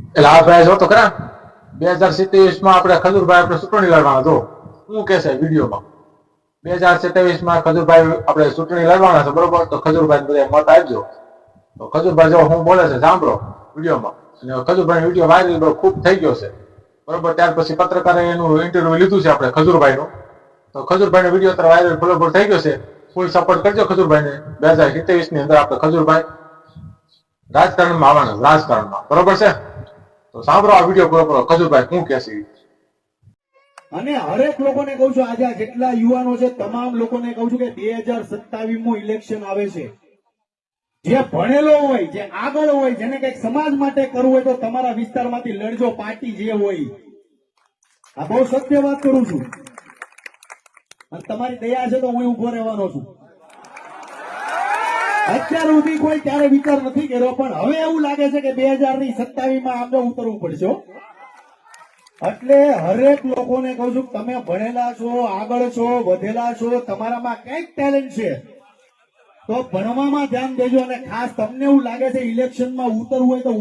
એટલે આ ભાઈ જો ખરા. બે હજાર સિત્તેવીસમાં આપણે ખજુરભાઈ આપણે ચૂંટણી લડવાના. જો, શું કેસે વિડીયોમાં? બે હજાર સત્યાવીસમાં ખજુરભાઈ આપણે ચૂંટણી લડવાના છે, બરોબર? તો ખજુરભાઈ બધા મત આપજો. તો ખજુરભાઈ જો હું બોલે છે, સાંભળો વિડીયોમાં. ખજૂરભાઈ વીડિયો વાયરલ ખૂબ થઈ ગયો છે. બરોબર? ત્યાર પછી પત્રકારે એનું ઇન્ટરવ્યુ લીધું છે આપણે ખજૂરભાઈનું. તો ખજૂરભાઈનો વીડિયો અત્યારે વાયરલ બરોબર થઈ ગયો છે. ફૂલ સપોર્ટ કરજો ખજૂરભાઈને. બે હજાર સિત્તેવીસની અંદર આપણે ખજુરભાઈ રાજકારણમાં આવવાના રાજકારણમાં. બરોબર છે? તો સાંભળો આ વીડિયો પૂરો કરો ખજૂરભાઈ શું કે અને હરેક લોકોને કહું છું, આજે જેટલા યુવાનો છે, તમામ લોકોને કહું છું કે બે હજાર સત્તાવીસમું ઇલેક્શન આવે છે. જે ભણેલો હોય, જે આગળ હોય, જેને કંઈક સમાજ માટે કરવું હોય, તો તમારા વિસ્તારમાંથી લડજો, પાર્ટી જે હોય. આ બહુ સત્ય વાત કરું છું. અને તમારી દયા છે તો હું ઊભો રહેવાનો છું. અત્યાર સુધી કોઈ ત્યારે વિચાર નથી કર્યો, પણ હવે એવું લાગે છે કે બે હજારની સત્તાવીસમાં આમને ઉતરવું પડશે એટલે હરેક લોકોને કહું છું, તમે ભણેલા છો, આગળ છો, વધેલા છો, તમારામાં કંઈક ટેલેન્ટ છે, તો ભણવામાં ધ્યાન દેજો અને ખાસ તમને એવું લાગે છે, ઇલેક્શનમાં ઉતરવું હોય તો